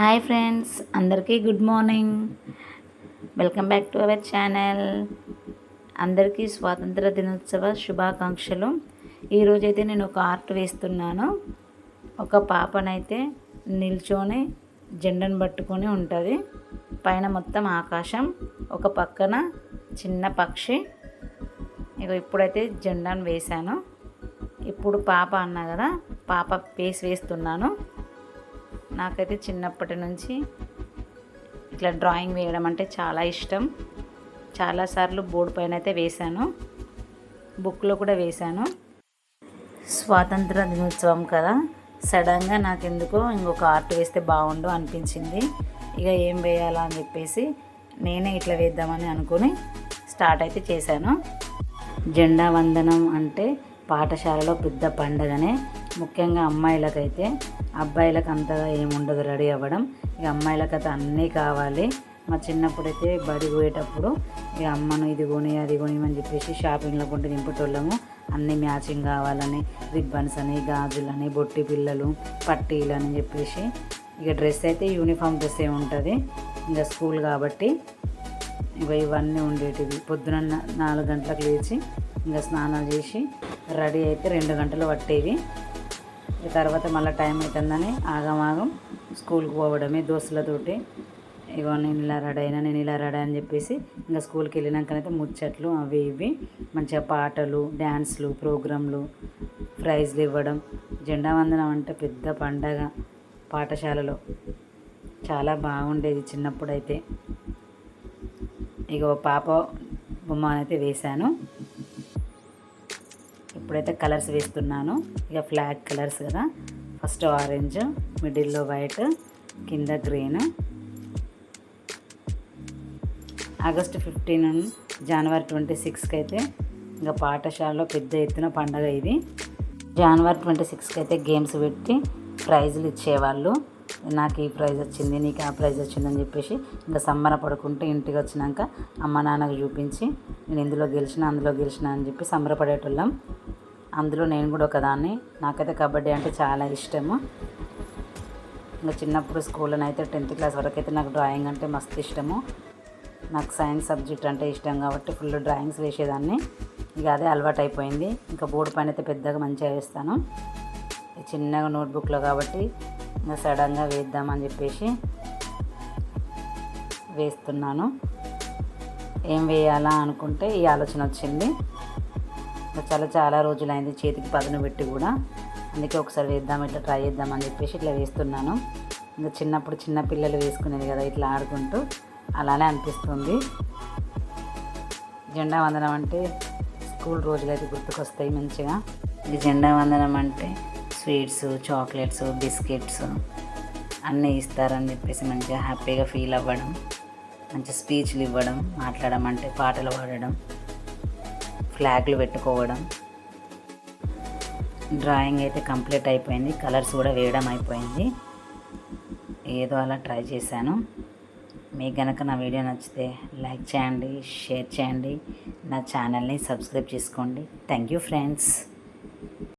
Hi friends అందరికీ good morning. Welcome back to our channel. అందరికీ స్వాతంత్ర దినోత్సవ శుభాకాంక్షలు. ఈరోజైతే నేను ఒక ఆర్ట్ వేస్తున్నాను. ఒక పాపనైతే నిల్చొని జెండను పట్టుకొని ఉంటుంది. పైన మొత్తం ఆకాశం ఒక పక్కన చిన్న పక్షి. ఇక ఇప్పుడైతే జెండాను వేశాను. ఇప్పుడు పాప అన్నా కదా పాప పేస్ వేస్తున్నాను. నాకైతే చిన్నప్పటి నుంచి ఇట్లా డ్రాయింగ్ వేయడం అంటే చాలా ఇష్టం. చాలాసార్లు బోర్డు పైన అయితే వేశాను. బుక్లో కూడా వేశాను. స్వాతంత్ర దినోత్సవం కదా సడన్గా నాకు ఎందుకో ఇంకొక ఆర్ట్ వేస్తే బాగుండు అనిపించింది. ఇక ఏం వేయాలా అని చెప్పేసి నేనే ఇట్లా వేద్దామని అనుకుని స్టార్ట్ అయితే చేశాను. జెండా వందనం అంటే పాఠశాలలో పెద్ద పండగనే. ముఖ్యంగా అమ్మాయిలకైతే అబ్బాయిలకు అంతగా ఏముండదు రెడీ అవ్వడం. ఇక అమ్మాయిలకైతే అన్నీ కావాలి. మా చిన్నప్పుడైతే బడి పోయేటప్పుడు ఇక అమ్మను ఇది కొని అది కొని అని చెప్పేసి షాపింగ్లో కొంటే నింపేటోళ్ళము అన్నీ మ్యాచింగ్ కావాలని రిబ్బన్స్ అని గాజులని బొట్టి పిల్లలు పట్టీలు అని చెప్పేసి ఇక డ్రెస్ అయితే యూనిఫామ్ డ్రెస్సే ఉంటుంది. ఇంకా స్కూల్ కాబట్టి ఇక ఇవన్నీ ఉండేటివి. పొద్దున నాలుగు గంటలకు లేచి ఇంకా స్నానాలు చేసి రెడీ అయితే రెండు గంటలు పట్టేవి. తర్వాత మళ్ళీ టైం అవుతుందని ఆగమాగం స్కూల్కి పోవడమే దోస్తులతోటి. ఇగో నేను ఇలా రెడీ అయినా నేను ఇలా రెడీ అని చెప్పేసి ఇంకా స్కూల్కి వెళ్ళినాకనైతే ముచ్చట్లు అవి ఇవి. మంచిగా పాటలు డ్యాన్స్లు ప్రోగ్రాంలు ప్రైజ్లు ఇవ్వడం. జెండా వందనం అంటే పెద్ద పండగ పాఠశాలలో. చాలా బాగుండేది చిన్నప్పుడైతే. ఇక పాప బొమ్మ అయితే వేశాను. ఇప్పుడైతే కలర్స్ వేస్తున్నాను. ఇక ఫ్లాగ్ కలర్స్ కదా. ఫస్ట్ ఆరెంజ్ మిడిల్లో వైట్ కింద గ్రీన్ ఆగస్ట్ ఫిఫ్టీన్ జనవరి ట్వంటీ సిక్స్కి అయితే ఇంకా పాఠశాలలో పెద్ద ఎత్తున పండగ ఇది. జనవరి ట్వంటీ సిక్స్కి అయితే గేమ్స్ పెట్టి ప్రైజులు ఇచ్చేవాళ్ళు. నాకు ఈ ప్రైజ్ వచ్చింది నీకు ఆ ప్రైజ్ వచ్చిందని చెప్పేసి ఇంకా సంబర పడుకుంటూ ఇంటికి వచ్చినాక అమ్మ నాన్నకు చూపించి నేను ఇందులో గెలిచిన అందులో గెలిచిన అని చెప్పి సంబరపడేటోళ్ళం అందులో నేను కూడా ఒకదాన్ని. నాకైతే కబడ్డీ అంటే చాలా ఇష్టము. ఇంకా చిన్నప్పుడు స్కూల్లో అయితే టెన్త్ క్లాస్ వరకు అయితే నాకు డ్రాయింగ్ అంటే మస్తు ఇష్టము. నాకు సైన్స్ సబ్జెక్ట్ అంటే ఇష్టం కాబట్టి ఫుల్ డ్రాయింగ్స్ వేసేదాన్ని. ఇక అదే అలవాటు అయిపోయింది ఇంకా బోర్డు పైన అయితే పెద్దగా మంచిగా వేస్తాను. చిన్నగా నోట్బుక్లో కాబట్టి సడన్గా వేద్దామని చెప్పేసి వేస్తున్నాను. ఏం వేయాలా అనుకుంటే ఈ ఆలోచన వచ్చింది. చాలా చాలా రోజులైంది చేతికి పదును పెట్టి కూడా. అందుకే ఒకసారి వేద్దాం ఇట్లా ట్రై చేద్దామని చెప్పేసి ఇట్లా వేస్తున్నాను. ఇంకా చిన్నప్పుడు చిన్న పిల్లలు వేసుకునేది కదా ఇట్లా ఆడుకుంటూ అలానే అనిపిస్తుంది. జెండా వందనం అంటే స్కూల్ రోజులైతే గుర్తుకొస్తాయి మంచిగా. ఈ జెండా వందనం అంటే స్వీట్స్ చాక్లెట్స్ బిస్కెట్స్ అన్నీ ఇస్తారని చెప్పేసి మంచిగా హ్యాపీగా ఫీల్ అవ్వడం మంచి స్పీచ్లు ఇవ్వడం మాట్లాడడం అంటే పాటలు పాడడం ఫ్లాగ్లు పెట్టుకోవడం. డ్రాయింగ్ అయితే కంప్లీట్ అయిపోయింది కలర్స్ కూడా వేయడం అయిపోయింది. ఏదో అలా ట్రై చేశాను. మీకు కనుక నా వీడియో నచ్చితే లైక్ చేయండి షేర్ చేయండి. నా ఛానల్ని సబ్స్క్రైబ్ చేసుకోండి. Thank you friends.